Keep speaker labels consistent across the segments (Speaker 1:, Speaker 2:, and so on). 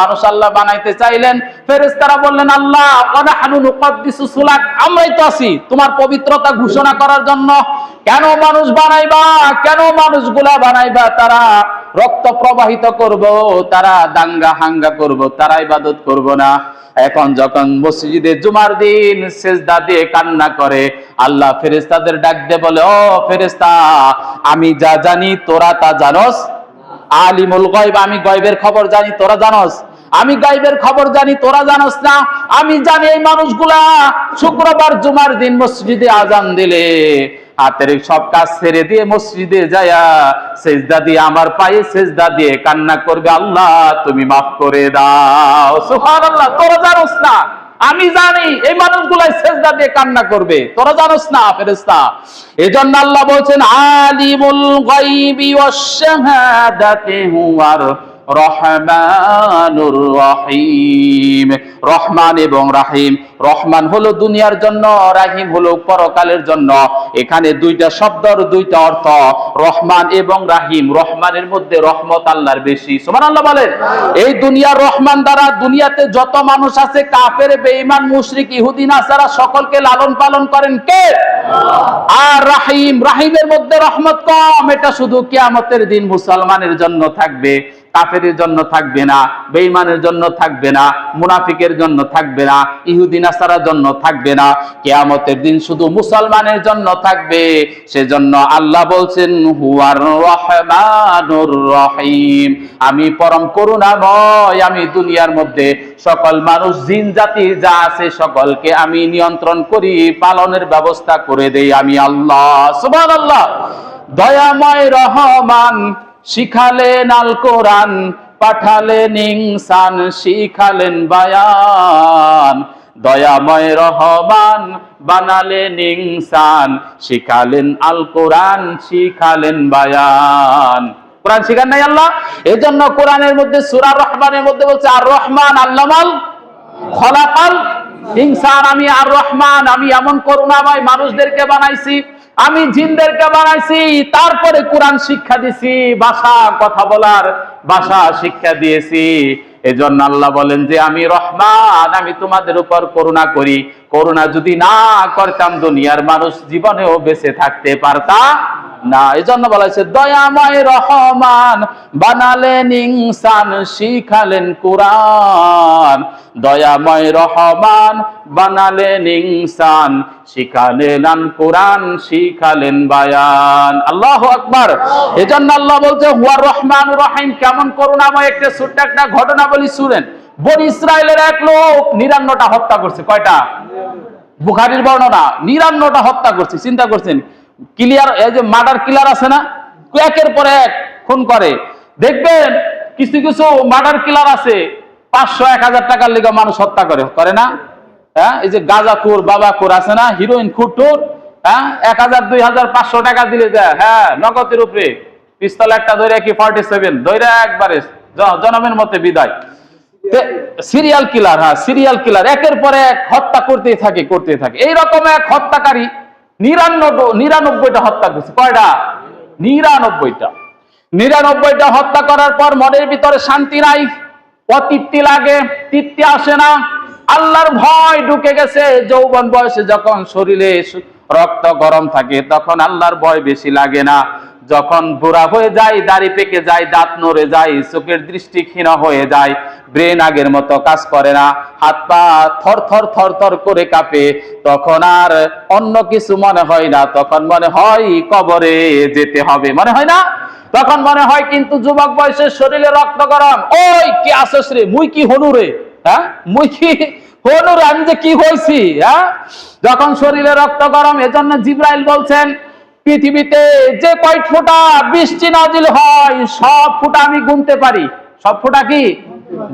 Speaker 1: মানুষ আল্লাহ বানাইতে চাইলেন, ফেরেশতারা বললেন, আল্লাহ আমরাই তো আছি। তোমার পবিত্রতা ঘোষণা করার জন্য কেন মানুষ বানাইবা? কেন মানুষগুলা বানাইবা? তারা রক্ত প্রবাহিত করব, তারা দাঙ্গা হাঙ্গা করব, তারা ইবাদত করব না। এখন যখন মসজিদে জুমার দিন সেজদা দিয়ে কান্না করে, আল্লাহ ফেরেশতাদের ডাক দিয়ে বলে, ও ফেরেশতা, আমি যা জানি তোরা তা জানোস। আলিমুল গয়ব, আমি গয়বের খবর জানি, তোরা জানোস। আমি গাইবের খবর জানি, তোরা জানোস না। আমি জানি এই মানুষগুলা শুক্রবার, জুমার দিন মসজিদে আজান দিলে, হাতের সব কাজ ছেড়ে দিয়ে মসজিদে যায়া সেজদা দিয়ে আমার পায়ে সেজদা দিয়ে কান্না করবে, আল্লাহ তুমি মাফ করে দাও। তোরা জানোস না। আমি জানি এই মানুষগুলাই সেজদা দিয়ে কান্না করবে। তোরা জানোস না ফেরেস্তা এজন্য আল্লাহ বলছেন, আলিমুল গায়বি ওয়াশ শাহাদাতি হুয়ার রহমানুর রহিম। রহমান এবং রাহিম। রহমান হলো দুনিয়ার জন্য, রাহিম হলো পরকালের জন্য। এখানে দুইটা শব্দর দুইটা অর্থ, রহমান এবং রাহিম। রহমানের মধ্যে রহমত আল্লাহর বেশি। সুমান আল্লাহ বলেন, এই দুনিয়ার রহমান দ্বারা দুনিয়াতে যত মানুষ আছে, কাফের, বেঈমান, মুশরিক, ইহুদি, নাসারা, সকলকে লালন পালন করেন কে? আর রাহিম, রাহিমের মধ্যে রহমত কম। এটা শুধু কিয়ামতের দিন মুসলমানের জন্য থাকবে। কাফেরের জন্য থাকবে না, বেঈমানের জন্য থাকবে না, মুনাফিকের জন্য থাকবে না, ইহুদি নাসারার জন্য থাকবে না। কিয়ামতের দিন শুধু মুসলমানের জন্য থাকবে, সেজন্য আল্লাহ বলছেন, হুয়ার রহমানুর রহিম। আমি পরম করুণাময়, আমি দুনিয়ার মধ্যে সকল মানুষ, জিন জাতি যা আছে সকলকে আমি নিয়ন্ত্রণ করি, পালনের ব্যবস্থা করে দেই আমি আল্লাহ। সুবহানাল্লাহ। দয়াময় রহমান। শিখালেন আল কোরআন, পাঠালেন ইনসান, শিখালেন বায়ান। দয়াময় রহমান বানালেন ইনসান, শিখালেন আল কোরআন, শিখালেন বায়ান। কোরআন শিখান নাই আল্লাহ? এই জন্য কোরআনের মধ্যে, সুরা রহমানের মধ্যে বলছে, আর রহমান আল্লামাল খলাকাল ইনসান। আমি আর রহমান, আমি এমন করুণাময় মানুষদেরকে বানাইছি আমি জিনদেরকে বানাইছি, তারপরে কোরআন শিক্ষা দিছি, ভাষা কথা বলার ভাষা শিক্ষা দিয়েছি। এজন্য আল্লাহ বলেন যে, আমি রহমান, আমি তোমাদের উপর করুণা করি। করুণা যদি না করতাম, দুনিয়ার মানুষ জীবনেও বেঁচে থাকতে পারতা না, এজন্য বলা হয়েছে, দয়াময় রহমান, বানালেন ইনসান, শিখালেন কোরআন। দয়াময় রহমান, বানালেন ইনসান, শিখালেন কোরআন, শিখালেন বায়ান। আল্লাহ আকবার। এজন্য আল্লাহ বলছে রহমান রহিম, কেমন করুণাময় একটা ছোট্ট একটা ঘটনা বলি শুনেন। বনি ইসরায়েলের এক লোক নিরান্নটা হত্যা করছে, কয়টা? বুখারির বর্ণনা, নিরান্নটা হত্যা করছে, চিন্তা করছেন ক্লিয়ার এই যে মার্ডার কিলার আছে না? একের পর এক খুন করে। দেখবেন, কিছু কিছু মার্ডার কিলার আছে। পাঁচশো, এক হাজার টাকার লিগে মানুষ হত্যা করে। করে না? হ্যাঁ? এই যে গাজা খুর বাবা খুর আছে না? হিরোইন খুর টুর হ্যাঁ? এক হাজার, দুই হাজার, পাঁচশো টাকা দিলে যায় হ্যাঁ নগদের উপরে। পিস্তল একটা ধরে কি ফর্টি সেভেন ধরে একবারে জনমের মতে বিদায়। সিরিয়াল কিলার হ্যাঁ সিরিয়াল কিলার একের পর এক হত্যা করতেই থাকে করতেই থাকে। এইরকম এক হত্যাকারী নিরানব্বই, নিরানব্বইটা হত্যা করছে। কয়টা? নিরানব্বইটা। নিরানব্বইটা হত্যা করার পর মনের ভিতরে শান্তি নাই অতৃপ্তি লাগে, তৃপ্তি আসে না, আল্লাহর ভয় ঢুকে গেছে, যৌবন বয়সে যখন শরীরে রক্ত গরম থাকে, তখন আল্লাহর ভয় বেশি লাগে না। যখন বুড়া হয়ে যায়, দাড়ি পেকে যায়, দাঁত নড়ে যায়, চোখের দৃষ্টি ক্ষীণ হয়ে যায়, ব্রেন আগের মতো কাজ করে না, হাত পা থর থর থর থর করে কাঁপে, তখন আর অন্য কিছু মনে হয় না, তখন মনে হয় কবরে যেতে হবে, মনে হয় না? তখন মনে হয় কিন্তু যুবক বয়সের শরীরে রক্ত গরম, ওই, কি আসস রে? মুই কি হনু রে? হ্যাঁ? মুই কি হনু রে আমি যে কি হয়েছি হ্যাঁ? যখন শরীরে রক্ত গরম, এজন্য জিব্রাইল বলছেন, পৃথিবীতে যে কয় ফোঁটা বৃষ্টি নাজিল হয়, সব ফোঁটা আমি গুনতে পারি। সব ফোঁটা কি?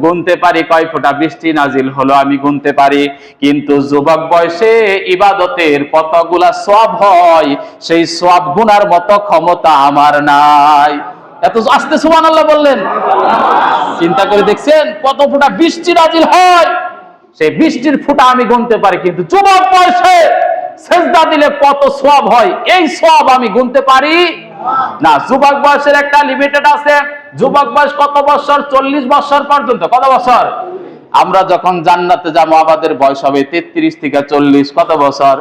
Speaker 1: গুনতে পারি, কয় ফোঁটা বৃষ্টি নাজিল হলো আমি গুনতে পারি। কিন্তু যুবক বয়সে ইবাদতের কতগুলা সব হয়, সেই সব গুনার মতো ক্ষমতা আমার নাই। এত আস্তে সুমান আল্লাহ বললেন। চিন্তা করে দেখছেন কত ফোঁটা বৃষ্টি নাজিল হয়? সেই বৃষ্টির ফোঁটা আমি গুনতে পারি, কিন্তু যুবক বয়সে সেজদা দিলে কত সব হয়? এই সব আমি গুনতে পারি না। যুবক বয়সের একটা লিমিটেড আছে। যুবক বয়স কত বছর? চল্লিশ বছর পর্যন্ত। কত বছর? আমরা যখন জান্নাতে যাব, আমাদের বয়স হবে তেত্রিশ থেকে চল্লিশ। কত বছর?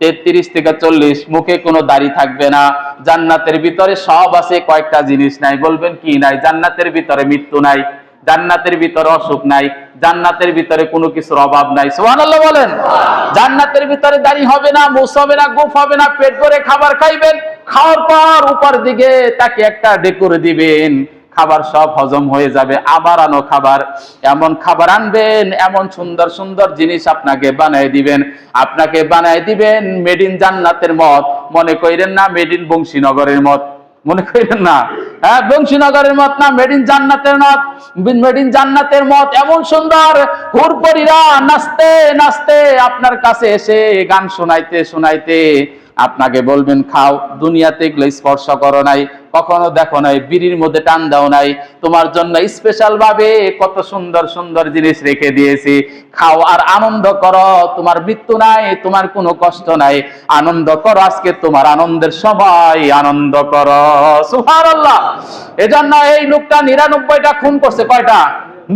Speaker 1: তেত্রিশ থেকে চল্লিশ। মুখে কোনো দাড়ি থাকবে না। জান্নাতের ভিতরে সব আছে, কয়েকটা জিনিস নাই। বলবেন কি নাই? জান্নাতের ভিতরে মৃত্যু নাই। জান্নাতের ভিতরে অসুখ নাই, জান্নাতের ভিতরে কোনো কিছুর অভাব নাই। সুবহানাল্লাহ বলেন। জান্নাতের ভিতরে দাড়ি হবে না, মুস হবে না, গোফ হবে না, পেট ভরে খাবার খাইবেন, খাওয়ার পর উপর দিকে তাকে একটা ডেকোরে দিবেন। খাবার সব হজম হয়ে যাবে, আবার আনো খাবার। এমন খাবার আনবেন, এমন সুন্দর সুন্দর জিনিস আপনাকে বানাই দিবেন। আপনাকে বানাই দিবেন মেড ইন জান্নাতের মত। মনে কইরেন না মেড ইন বংশীনগরের মত। মনে করেন না। হ্যাঁ বংশীনগরের মত না মেড ইন জান্নাতের মত মেড ইন জান্নাতের মত, এমন সুন্দর হুরপরিরা নাচতে নাচতে আপনার কাছে এসে গান শোনাইতে শোনাইতে আপনাকে বলবেন, খাও, দুনিয়াতে এগুলো স্পর্শ করো নাই, কখনো দেখো নাই, বিড়ির মধ্যে টান দাও নাই, তোমার জন্য স্পেশাল ভাবে কত সুন্দর সুন্দর জিনিস রেখে দিয়েছি। খাও আর আনন্দ করো, তোমার মৃত্যু নাই, তোমার কোনো কষ্ট নাই। আনন্দ করো, আজকে তোমার আনন্দের সময়, আনন্দ করো। সুবহানাল্লাহ। এজন্য এই লোকটা নিরানব্বইটা খুন করছে, কয়টা?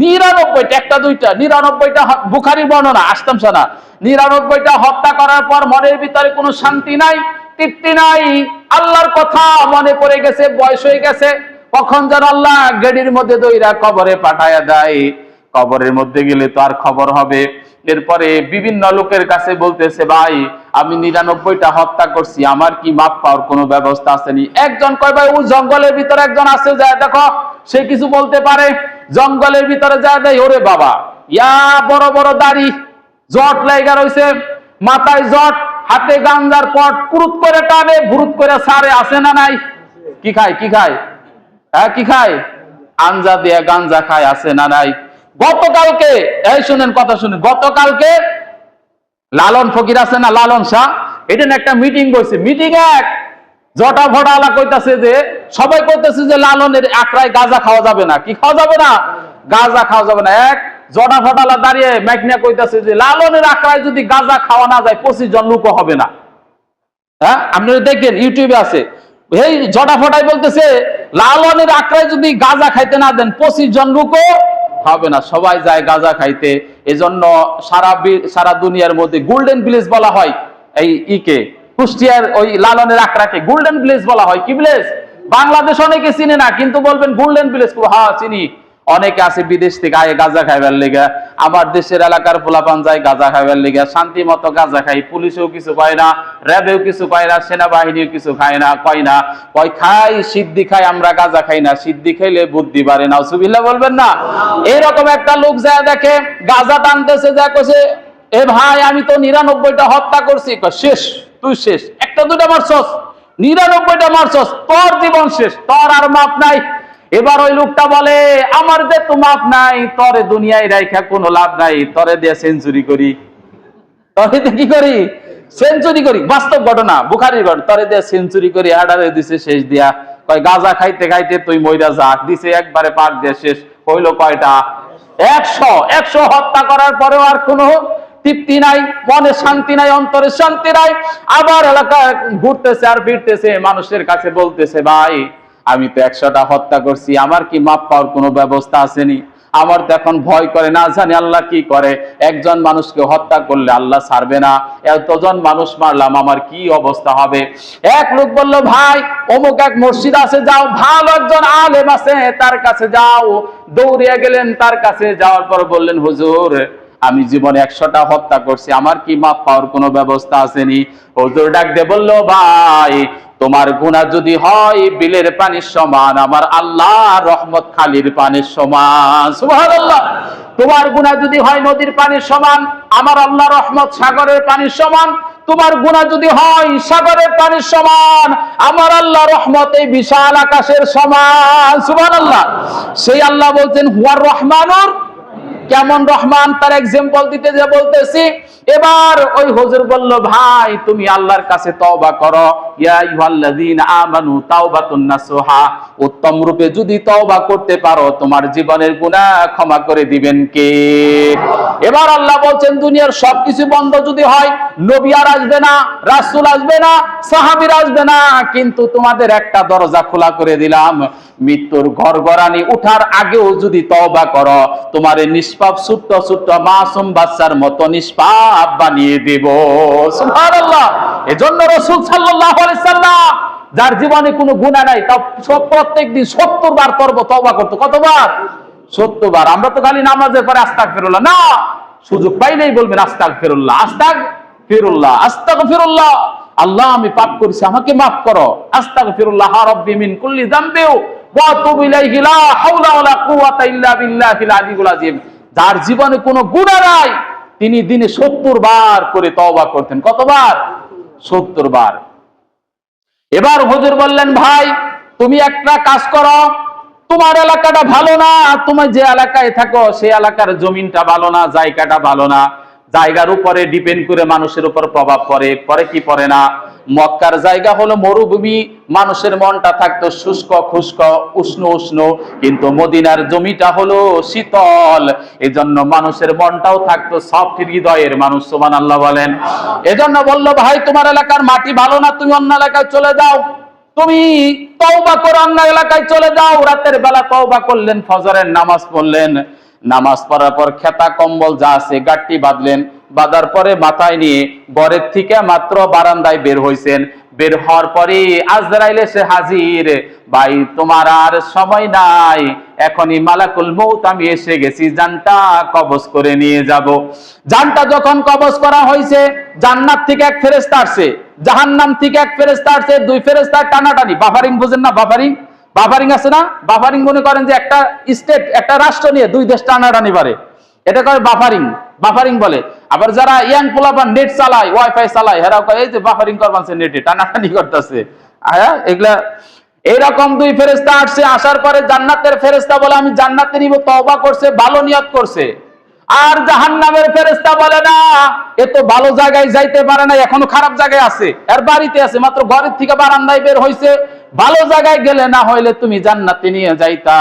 Speaker 1: নিরানব্বইটা, একটা, দুইটা, নিরানব্বইটা বুখারী বর্ণনা, আসতাম শোনা। নিরানব্বইটা হত্যা করার পর মনের ভিতরে কোনো শান্তি নাই, তৃপ্তি নাই, আল্লাহর কথা মনে পড়ে গেছে, বয়স হয়ে গেছে, কখন যেন আল্লাহ গেডির মধ্যে দইরা কবরে দেয়। কবরের মধ্যে গেলে তো আর খবর হবে। এরপরে বিভিন্ন লোকের কাছে বলতেছে, ভাই, আমি নিরানব্বইটা হত্যা করছি, আমার কি মাপ পাওয়ার কোনো ব্যবস্থা আসেনি একজন কয়, ভাই, ওই জঙ্গলের ভিতরে একজন আছে, যায় দেখো, সে কিছু বলতে পারে। জঙ্গলের ভিতরে যা দেয়, ওরে বাবা। ইয়া বড় বড় দাড়ি, জট লাইগা রইছে। মাথায় জট, হাতে গাঞ্জার পট পুরুত করে টানে, ভুরুত করে সারে আসে না নাই? কি খায় কি খায়? হ্যাঁ কি খায়? আঞ্জা দিয়া গাঞ্জা খায়, আছে না নাই? গতকালকে, এই শুনেন কথা শুনেন, গতকালকে লালন ফকির আছে না, লালন শাহ? এটা একটা মিটিং বসে মিটিং এক জটা আলা কইতাছে যে, সবাই কইতাছে যে লালনের আকড়ায় গাঁজা খাওয়া যাবে না। কি খাওয়া যাবে না? গাঁজা খাওয়া যাবে না। এক, জটা ফটালা দাঁড়িয়ে ম্যাকনিয়া কইতাছে যে, লালনের আকড়ায় যদি গাঁজা খাওয়া না যায়, পঁচিশ জন লোক হবে না। হ্যাঁ? আপনারা দেখেন, ইউটিউবে আছে। এই জটা ফটাই বলতেছে, লালনের আঁকড়ায় যদি গাঁজা খাইতে না দেন, পঁচিশ জন লোকও হবে না। সবাই যায় গাঁজা খাইতে। এজন্য সারা সারা দুনিয়ার মধ্যে গোল্ডেন ভিলেজ বলা হয়। এই ইকে কুষ্টিয়ার ওই লালনের আঁকড়াকে গোল্ডেন ভিলেজ বলা হয়। কি ভিলেজ বাংলাদেশ অনেকে চিনে না, কিন্তু বলবেন গোল্ডেন ভিলেজ হ্যাঁ চিনি। অনেকে আছে বিদেশ থেকে, আয়ে গাঁজা খাইবার লেগে। আমার দেশের এলাকার পোলাপান যায় গাঁজা খাইবার লেগে। শান্তি মতো গাঁজা খাই, পুলিশেও কিছু পায় না, র্যাবেও কিছু পায় না, সেনাবাহিনীও কিছু খায় না, কয় না। কয়, খাই, সিদ্ধি খাই, আমরা গাঁজা খাই না, সিদ্ধি খাইলে বুদ্ধি বাড়ে না। সুবিল্লা বলবেন না? এরকম একটা লোক যায় দেখে, গাঁজা টানতেছে যা কছে এ ভাই, আমি তো নিরানব্বইটা হত্যা করছি। শেষ। তুই শেষ। একটা দুটা মারছস, নিরানব্বইটা মারছস, তোর জীবন শেষ, তোর আর মাপ নাই। এবার ওই লোকটা বলে, আমার যে তো মাপ নাই, তরে দুনিয়ায় রাইখা কোনো লাভ নাই, তরে দিয়ে সেঞ্চুরি করি। তরে কি করি? সেঞ্চুরি করি। বাস্তব ঘটনা, বুখারির ঘটনা। তরে দিয়ে সেঞ্চুরি করি আডারে দিছে, শেষ দিয়া। কয়, গাজা খাইতে খাইতে তুই মইরা যা দিছে, একবারে পাক দিয়ে শেষ। হইল কয়টা? একশো। একশো হত্যা করার পরেও আর কোনো তৃপ্তি নাই, মনে শান্তি নাই, অন্তরে শান্তি নাই। আবার এলাকা ঘুরতেছে আর ফিরতেছে, মানুষের কাছে বলতেছে, ভাই, আমি তো একশোটা হত্যা করছি, আমার কি মাপ পাওয়ার কোনো ব্যবস্থা আসেনি? আমার তো এখন ভয় করে, না জানি আল্লাহ কি করে। একজন মানুষকে হত্যা করলে আল্লাহ ছাড়বে না। এতজন মানুষ মারলাম, আমার কি অবস্থা হবে? এক লোক বলল, ভাই, অমুক এক মসজিদ আছে, যাও, ভালো একজন আলেম আছে, তার কাছে যাও। দৌড়িয়ে গেলেন, তার কাছে যাওয়ার পর বললেন, হুজুর আমি জীবনে একশোটা হত্যা করছি। আমার কি মাপ পাওয়ার কোনো ব্যবস্থা আসেনি? হুজুর ডাক দিয়ে বলল, ভাই, তোমার গুণা যদি হয়, বিলের পানির সমান, আমার আল্লাহ রহমত খালির পানির সমান। তোমার গুণা যদি হয়, নদীর পানির সমান, আমার আল্লাহ রহমত সাগরের পানির সমান। তোমার গুণা যদি হয়, সাগরের পানির সমান, আমার আল্লাহ রহমত এই বিশাল আকাশের সমান। সুবহানাল্লাহ। সেই আল্লাহ বলছেন, হুয়ার রহমানুর কেমন রহমান তার এক্সাম্পল দিতে যে বলতেছি? এবার ওই হুজুর বলল, ভাই, তুমি আল্লাহর কাছে তওবা করো। ইয়া আইয়ুহাল্লাযীনা আমানু তাওবাতুন নাসুহা। উত্তম রূপে যদি তওবা করতে পারো, তোমার জীবনের গুনাহ ক্ষমা করে দিবেন কে? এবার আল্লাহ বলছেন, দুনিয়ার সবকিছু বন্ধ যদি হয়, নবী আর আসবে না, রাসূল আসবে না, সাহাবীর আসবে না, কিন্তু তোমাদের একটা দরজা খোলা করে দিলাম। মৃত্যুর গড়গড়ানি উঠার আগেও যদি তওবা করো, তোমার নিষ্পাপ ছোট্ট ছোট্ট মাসুম বাচ্চার মতো নিষ্পাপ বানিয়ে দেব। এজন্য রাসূল সাল্লাল্লাহু সাল্লাম, যার জীবনে কোনো গুনাহ নাই, তাও সব প্রত্যেকদিন 70 বার করব তওবা করতে। কতবার? 70 বার আমরা তো খালি নামাজের পরে আস্তাগফিরুল্লাহ। না, সুযোগ পাইলেই বলবেন আস্তাগফিরুল্লাহ। আস্তাগ ফিরুল্লাহ আস্তাগ ফিরুল্লাহ আল্লাহ আমি পাপ করেছি, আমাকে মাফ করো। আস্তাগ ফিরুল্লাহ রব্বি মিন কুল্লি যামবিউ। যার জীবনে কোনো গুনাহ নাই, তিনি দিনে 70 বার করে তওবা করতেন। কতবার? 70 বার। এবার হুজুর বললেন, ভাই, তুমি একটা কাজ করো। তোমার এলাকাটা ভালো না তুমি যে এলাকায় থাকো সেই এলাকার জমিনটা ভালো না, জায়গাটা ভালো না। জায়গার উপরে ডিপেন্ড করে মানুষের উপর প্রভাব পড়ে। পরে কি পড়ে না? মক্কার জায়গা হলো মরুভূমি। মানুষের মনটা থাকতো শুষ্ক, খুষ্ক, উষ্ণ উষ্ণ। কিন্তু মদিনার জমিটা হলো শীতল। এজন্য মানুষের মনটাও থাকতো সফট হৃদয়ের মানুষ সোমান আল্লাহ বলেন। এজন্য বলল, ভাই, তোমার এলাকার মাটি ভালো না? তুমি অন্য এলাকায় চলে যাও। তুমি তওবা করে, অন্য এলাকায় চলে যাও। রাতের বেলা তওবা করলেন, ফজরের নামাজ পড়লেন। নামাজ পড়ার পর খেতা কম্বল যা আছে, গাট্টি বাঁধলেন। বাঁধার পরে মাথায় নিয়ে ঘরের থেকে মাত্র বারান্দায় বের হইছেন। বের হওয়ার পরে আজরাইল এসে হাজির। ভাই, তোমার আর সময় নাই। এখনই মালাকুল মৌত আমি এসে গেছি। জানটা কবজ করে নিয়ে যাব। জানটা যখন কবজ করা হয়েছে জান্নাত থেকে এক ফেরেস্তা আসছে। জাহান্নাম থেকে এক ফেরেস্তা আসছে। দুই ফেরেস্তার টানাটানি। বাফারিং বুঝেন না বাফারিং বাফারিং আছে না? বাফারিং মনে করেন যে একটা স্টেট একটা রাষ্ট্র নিয়ে দুই দেশ টানাটানি পারে এটা করে বাফারিং বাফারিং বলে। আবার যারা ইয়াং পোলাপান নেট চালায় ওয়াইফাই চালায় হেরা কয়, এই যে বাফারিং করবানছে নেটে টানাটানি করতেছে। হ্যাঁ এগুলা এইরকম দুই ফেরেস্তা আসছে, আসার পরে জান্নাতের ফেরেস্তা বলে, আমি জান্নাতে নিব, তওবা করছে, ভালো নিয়ত করছে। আর জাহান্নামের ফেরেস্তা বলে, না, এ তো ভালো জায়গায় যাইতে পারে না এখনও খারাপ জায়গায় আছে। এর বাড়িতে আছে, মাত্র ঘরের থেকে বারান্দায় বের হইছে। ভালো জায়গায় গেলে না হইলে তুমি জান্নাতে নিয়ে যাইতা।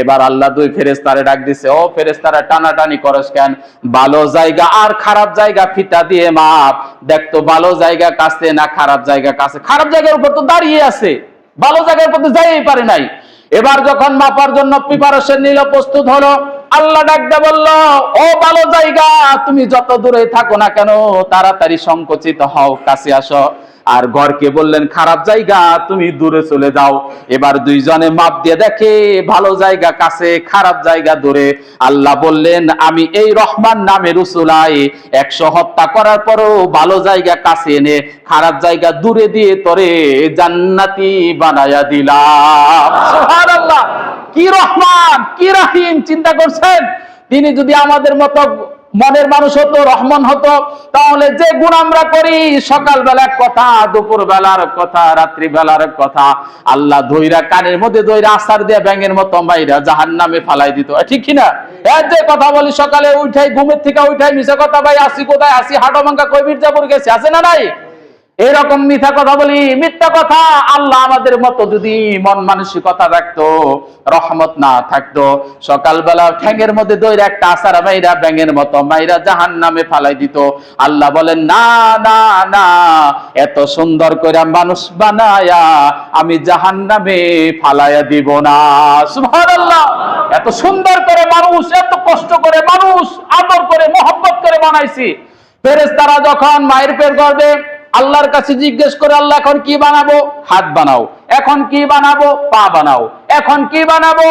Speaker 1: এবার আল্লাহ দুই ফেরেস্তারে ডাক দিছে, ও ফেরেস্তারা টানাটানি করস কেন? ভালো জায়গা আর খারাপ জায়গা ফিতা দিয়ে মাপ। দেখতো ভালো জায়গা কাছে না খারাপ জায়গা কাছে। খারাপ জায়গার উপর তো দাঁড়িয়ে আছে। ভালো জায়গার উপর তো যাইই পারে নাই। এবার যখন মাপার জন্য প্রিপারেশন নিল, প্রস্তুত হলো, আল্লাহ ডাকতে বলল, ও ভালো জায়গা, তুমি যত দূরে থাকো না কেন, তাড়াতাড়ি সংকুচিত হও, কাছে আসো। আর ঘরকে বললেন, খারাপ জায়গা, তুমি দূরে চলে যাও। এবার দুইজনে মাপ দিয়ে দেখে, ভালো জায়গা কাছে, খারাপ জায়গা দূরে। আল্লাহ বললেন, আমি এই রহমান নামে রুসুলাই একশো হত্যা করার পরও ভালো জায়গা কাছে এনে, খারাপ জায়গা দূরে দিয়ে তরে জান্নাতি বানায়া দিলাম। কি রহমান, কি রাহিম, চিন্তা করছেন? তিনি যদি আমাদের মতো মনের মানুষ হতো, রহমান হতো। তাহলে যে গুণ আমরা করি সকাল বেলার কথা দুপুর বেলার কথা রাত্রি বেলার কথা, আল্লাহ ধৈরা কানের মধ্যে ধৈরা আসার দিয়ে ব্যাঙের মতো মাইরা জাহান নামে ফালাই দিত। ঠিক কিনা? এর যে কথা বলি, সকালে উঠাই, ঘুমের থেকে উঠাই মিশে কথা ভাই আসি কোথায়? আসি হাটো মাঙ্গা কই, মির্জাপুর গেছে, আছে না নাই? এরকম মিথ্যা কথা বলি, মিথ্যা কথা আল্লাহ আমাদের মতো যদি মন মানসিকতা রাখতো, রহমত না থাকতো, সকালবেলা ঠ্যাঙের মধ্যে দইরা একটা আসার মাইরা, ব্যাঙের মতো মাইরা জাহান নামে ফালাই দিত। আল্লাহ বলেন, না না না, এত সুন্দর করে মানুষ বানায়া আমি জাহান নামে ফালাইয়া দিব না। সুবহানাল্লাহ, এত সুন্দর করে মানুষ, এত কষ্ট করে মানুষ, আদর করে, মোহব্বত করে বানাইছি। ফেরেশতারা যখন মায়ের পেট গর্বে আল্লাহর কাছে জিজ্ঞেস করে, আল্লাহ, এখন কি বানাবো? হাত বানাও। এখন কি বানাবো? পা বানাও। এখন কি বানাবো?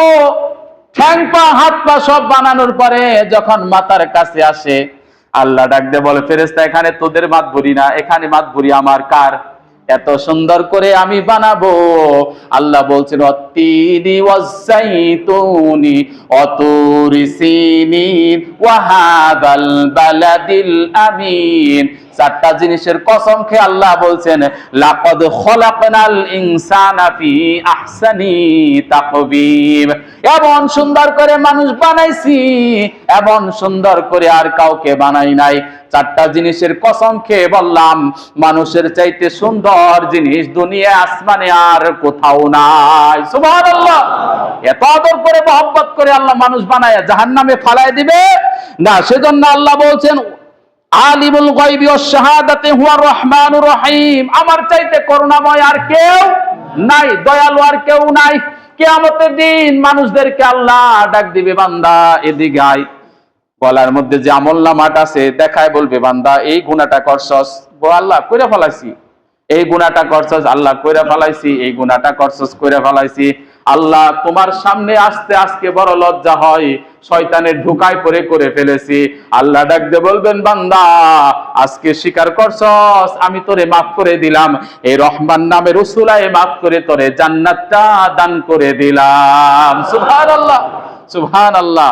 Speaker 1: ঠ্যাং পা, হাত পা সব বানানোর পরে যখন মাতার কাছে আসে, আল্লাহ ডাক দিয়ে বলে ফেরেস্তা এখানে তোদের মাত ভরি না। এখানে মাত ভরি আমার কার? এত সুন্দর করে আমি বানাবো। আল্লাহ বলছেন অতিনি ওয়াসাইতুনি অতুরি ওয়াহাদাল বালাদিল আমিন। চারটা জিনিসের কসম খেয়ে আল্লাহ বলছেন, লাকাদ খলাকনাল ইনসানা ফি আহসানি তাকবীম এমন সুন্দর করে মানুষ বানাইছি, এমন সুন্দর করে আর কাউকে বানাই নাই। চারটা জিনিসের কসম খেয়ে বললাম, মানুষের চাইতে সুন্দর জিনিস দুনিয়া, আসমানে আর কোথাও নাই। সুবহানাল্লাহ। এত আদর করে মহব্বত করে আল্লাহ মানুষ বানায় জাহান্নামে ফালায় দিবে। না, সেজন্য আল্লাহ বলছেন আলিমুল গায়বি ওয়াস শাহাদাতি হুয়া রহমানুর রহিম। আমার চাইতে করুণাময় আর কেউ নাই, দয়ালু আর কেউ নাই। কিয়ামতের দিন মানুষদেরকে আল্লাহ ডাক দিবে, বান্দা, এদিকে আয়। গলার মধ্যে যে আমল নামাট আছে, দেখায় বলবে, বান্দা, এই গুণাটা করছস? আল্লাহ, কইরা ফেলাইছি। এই গুণাটা করছস, আল্লাহ কইরা ফেলাইছি, এই গুণাটা করছস, কইরা ফেলাইছি। আল্লাহ তোমার সামনে আসতে আজকে বড় লজ্জা হয়, শয়তানের ঢুকায় পরে করে ফেলেছি। আল্লাহ ডাক দিয়ে বলবেন, বান্দা, আজকে স্বীকার করছস, আমি তোরে মাফ করে দিলাম। এই রহমান নামের উসুলায় মাফ করে তোরে জান্নাতটা দান করে দিলাম। সুবহানাল্লাহ সুবহানাল্লাহ।